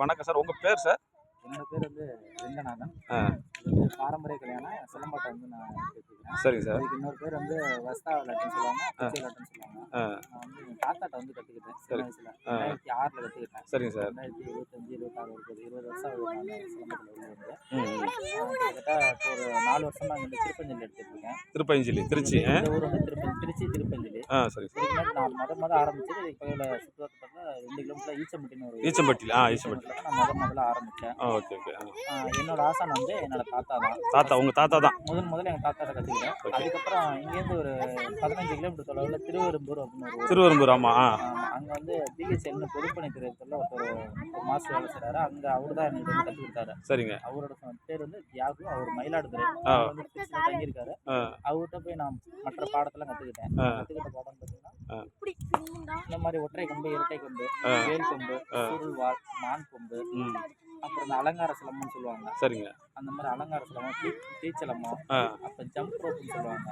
வணக்கம் சார். உங்கள் பேர் சார்? என்னோட பேர் வந்து ரெங்கநாதன் பாரம்பரிய கல்யாணம் சிலம்பாட்டம் வந்து நான் கேட்டுக்கிறேன். சரிங்க சார். அதுக்கு இன்னொரு பேர் வந்து வஸ்தா விளாட்டுன்னு சொல்லுவாங்க சொல்லுவாங்க. நான் வந்து எங்கள் தாத்தாட்ட வந்து கற்றுக்கிட்டேன் சரி. வயசில். ரெண்டாயிரத்தி ஆறில் கற்றுக்கிட்டேன் சரிங்க சார். ரெண்டாயிரத்தி இருபத்தஞ்சி இருபத்தாறு இருக்குது இருபது வருஷம் நான் சிலம்பத்தில் உள்ள வந்து. கிட்டத்தட்ட ஒரு நாலு வருஷமா இங்கே வந்து திருப்பஞ்சலி எடுத்துட்டு இருக்கேன். திருப்பயஞ்சலி திருச்சி ஊர் வந்து திருச்சி திருப்பஞ்சலி ஆ சார் முன்னாடி நான் முத முத ஆரம்பிச்சது கோயில சுற்றுவட்டத்தில் ரெண்டு கிலோமீட்டர் ஈச்சம்பட்டின்னு ஒரு ஈச்சம்பட்டியில் ஆ ஈச்சம்பட்டி நான் முத முதல்ல ஆரம்பித்தேன் ஆ ஓகே ஓகே. என்னோட ஆசான் வந்து என்னோட தாத்தா தான். தாத்தா உங்கள் தாத்தா தான்? முதல் முதல்ல எங்கள் தாத்தாட்ட கற்றுக்கிட்டேன் அதுக்கப்புறம் இங்கேருந்து ஒரு பதினஞ்சு கிலோமீட்டர் தொலைவில் திருவெரும்பூர் அப்படின்னு திருவெரும்பூர் ஆமாம் ஆ. அங்கே வந்து பிஹெச்எல்னு பொதுப்பணித்துறையத்தில் ஒருத்தர் ஒரு மாஸ்டர் வேலை செய்கிறாரு அங்கே அவர் தான் எனக்கு வந்து கற்றுக் கொடுத்தாரு சரிங்க. அவரோட பேர் வந்து தியாகு. அவர் மயிலாடுதுறை. வந்து தங்கியிருக்காரு. அவர்கிட்ட போய் நான் மற்ற பாடத்தெல்லாம் கற்றுக்கிட்டேன். கற்றுக்கிட்ட பாடம் பார்த்தீங்கன்னா. இந்த மாதிரி ஒற்றை கொம்பு இரட்டை கொம்பு. வேல் கொம்பு. சுருள்வாள் மான் கொம்பு ம். அப்புறம் இந்த அலங்கார சிலம்பம்னு சொல்லுவாங்க. சரிங்க. அந்த மாதிரி அலங்கார சிலம்பம் டீ டீச்சலம்பம் ஆ. அப்போ ஜம்ப் ரோப்னு சொல்லுவாங்க.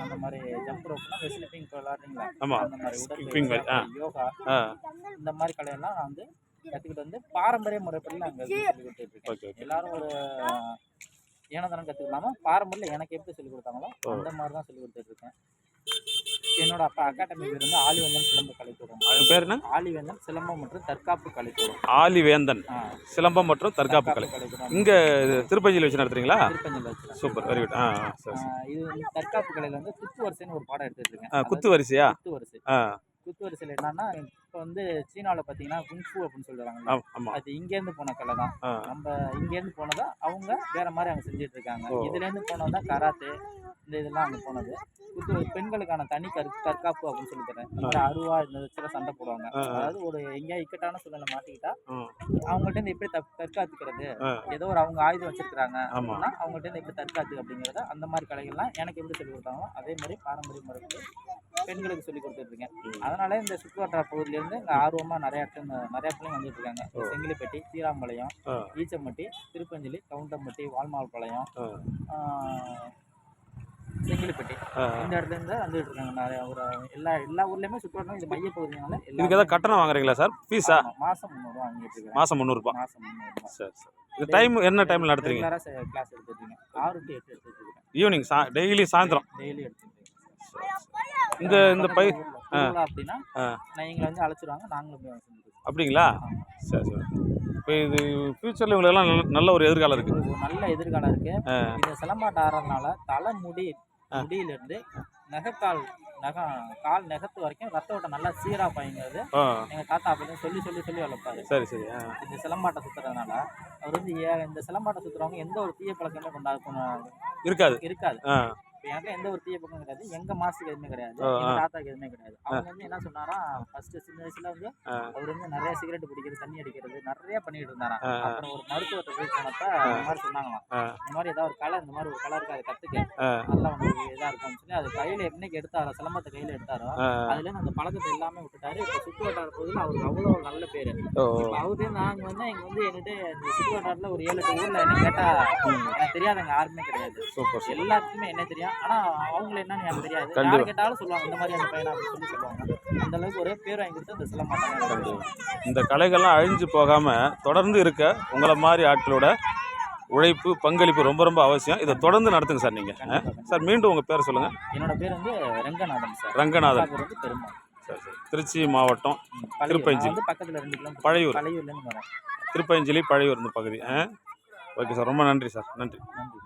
அந்த மாதிரி ஜம்ப் ரோப்னா ஸ்லிப்பிங் விளாடுறீங்களா அந்த மாதிரி. உடற்பயிற்சி யோகா இந்த மாதிரி கலையெல்லாம் நான் வந்து கற்றுக்கிட்டு வந்து பாரம்பரிய முறைப்படி இருக்கேன். ஓகே ஓகே எல்லாரும் ஒரு ஏனதானம் கற்றுக்கலாமா பாரம்பரியம் எனக்கு எப்படி சொல்லிக் கொடுத்தாங்களோ. அந்த மாதிரி தான் சொல்லி கொடுத்துட்டு இருக்கேன். என்னோட அப்பா அகாடமி பேர் வந்து ஆலிவந்தன் சிலம்ப கலைக்கூடம் அது பேர் என்ன? ஆலிவந்தன் சிலம்பம் மற்றும் தற்காப்பு கலைக்கூடம் ஆலிவேந்தன். சிலம்பம் மற்றும் தற்காப்பு கலை. இங்கே திருப்பஞ்சியில் வச்சு நடத்துறீங்களா? வச்சுருக்கேன் சூப்பர். வெரி குட் ஆ. இது வந்து தற்காப்பு கலையில் வந்து குத்து வரிசைன்னு ஒரு பாடம் ஆ குத்து வரிசையா? குத்து வரிசை. குத்து வரிசையில் என்னன்னா இப்போ வந்து சீனாவில் பார்த்தீங்கன்னா குங்ஃபு அப்படின்னு ஆமாம் அது இங்கேருந்து போன கலை தான். நம்ம இங்கேருந்து போனதா அவங்க வேற மாதிரி அங்கே செஞ்சுட்டு இருக்காங்க. இதுலேருந்து போனது தான் கராத்தே இந்த இதெல்லாம் அங்கே போனது. குத்து பெண்களுக்கான தனி கரு தற்காப்பு அப்படின்னு சொல்லி தரேன். இந்த அருவா இந்த வச்சுலாம் சண்டை போடுவாங்க. அதாவது ஒரு எங்கேயா இக்கட்டான சூழ்நிலை மாட்டிக்கிட்டா அவங்கள்ட்ட இருந்து எப்படி தற்காத்துக்கிறது? ஏதோ ஒரு அவங்க ஆயுதம் வச்சிருக்காங்க ஆமா. அப்படின்னா அவங்கள்ட்ட இருந்து எப்படி தற்காத்து அப்படிங்கிறத அந்த மாதிரி கலைகள்லாம் எனக்கு எப்படி சொல்லி கொடுத்தாங்களோ அதே மாதிரி பாரம்பரிய முறைக்கு பெண்களுக்கு சொல்லி கொடுத்துட்டு இருக்கேன். அதனால இந்த சுற்றுவட்டார பகுதியிலேருந்து இங்கே ஆர்வமாக நிறைய நிறைய பிள்ளைங்க வந்துட்டு இருக்காங்க. செங்கிலிப்பட்டி சீராம்பாளையம் ஈச்சம்பட்டி திருப்பஞ்சலி கவுண்டம்பட்டி வால்மால்பாளையம் செங்கிலிப்பட்டி. இந்த இடத்துல இருந்து வந்துட்டு இருக்காங்க நிறைய ஒரு எல்லா எல்லா ஊர்லேயுமே சுற்றுவட்டம் இது மையப்பகுதினால இதுக்கு ஏதாவது கட்டணம் வாங்குறீங்களா சார்? ஃபீஸா? மாசம் முந்நூறுவா வாங்கிட்டு இருக்கேன் மாதம் முந்நூறுபா மாசம் முந்நூறுபா சரி சரி. இது டைம் என்ன டைமில் நடத்துறீங்க? கிளாஸ் எடுத்துட்டு இருக்கேன். ஆறு டு எட்டு எடுத்துட்டு இருக்கேன். ஈவினிங் சா டெய்லி சாயந்தரம். டெய்லி எடுத்துட்டு இருக்கேன். இந்த இந்த பை அப்படின்னா எங்களை வந்து அழைச்சிருவாங்க நாங்களும். அப்படிங்களா. சரி சரி. இப்போ இது ஃப்யூச்சரில் இவங்களுக்கெல்லாம் நல்ல நல்ல ஒரு எதிர்காலம் இருக்குது நல்ல எதிர்காலம் இருக்கு. ஆ. இந்த சிலம்பாட்டம் ஆடுறதுனால தலை முடி முடியில இருந்து நெகக்கால் நகம் கால் நெகத்து வரைக்கும் ரத்த ஓட்டம் நல்லா சீரா பாய்ங்கிறது. ஆ. எங்க தாத்தா அப்படின்னு சொல்லி சொல்லி சொல்லி வளர்ப்பாரு. சரி சரி இந்த சிலம்பாட்டம் சுத்துறதுனால அவர் வந்து ஏ- இந்த சிலம்பாட்டம் சுத்துறவங்க எந்த ஒரு தீய பழக்கமே கொண்டாட இருக்காது. இருக்காது. எனக்கு எந்த ஒரு தீய பழக்கம் கிடையாது. எங்க மாசுக்கு எதுவுமே கிடையாது. எங்க. தாத்தாக்கு எதுவுமே கிடையாது. அவங்க வந்து என்ன சொன்னாரா ஃபர்ஸ்ட் சின்ன வயசுல வந்து. அவர் வந்து நிறைய சிகரெட் பிடிக்கிறது தண்ணி அடிக்கிறது நிறைய பண்ணிட்டு இருந்தாராம். அப்புறம் ஒரு மருத்துவத்தை போய் போனப்ப இந்த மாதிரி சொன்னாங்களாம். இந்த மாதிரி ஏதாவது ஒரு கலை இந்த மாதிரி ஒரு கலை இருக்கு அதை கத்துக்க. நல்லா உங்களுக்கு இதா இருக்கும்னு சொல்லி அது கையில என்னைக்கு எடுத்தாரோ சிலம்பத்தை கையில எடுத்தாரோ அதுல அந்த பழக்கத்தை எல்லாமே விட்டுட்டாரு. இப்போ சுற்று வட்டார பகுதியில் அவருக்கு அவ்வளோ ஒரு நல்ல பேரு. அவரு நாங்க வந்து இங்க வந்து என்கிட்ட இந்த சுற்று வட்டாரத்துல ஒரு ஏழு எட்டு ஊர்ல என்ன கேட்டா எனக்கு தெரியாதவங்க யாருமே கிடையாது. எல்லாத்துக்குமே என்ன தெரியும். ஆனா அவங்கள என்னன்னு எனக்கு தெரியாது. யார் கேட்டாலும் சொல்லுவாங்க இந்த மாதிரி அந்த பையனா அப்படின்னு சொல்லி சொல்லுவாங்க. அந்த அளவுக்கு ஒரு பேர் வாங்கி கொடுத்து அந்த சிலம்பாட்டம். இந்த கலைகள்லாம் அழிஞ்சு போகாமல் தொடர்ந்து இருக்க உங்களை மாதிரி ஆட்களோட உழைப்பு பங்களிப்பு ரொம்ப ரொம்ப அவசியம். இதை தொடர்ந்து நடத்துங்க சார் நீங்கள். சார் மீண்டும் உங்கள் பேரை சொல்லுங்கள் என்னோட பேர் வந்து ரங்கநாதன் சார். ரங்கநாதன். சரி சரி. திருச்சி மாவட்டம் ம், பழையூர். திருப்பஞ்சி. நான் வந்து பக்கத்துல ரெண்டு பழையூர். பழையூர்ல இருந்து வரேன். திருப்பஞ்சலி பழையூர் இந்த பகுதி. ஓகே சார் ரொம்ப நன்றி சார். நன்றி நன்றி.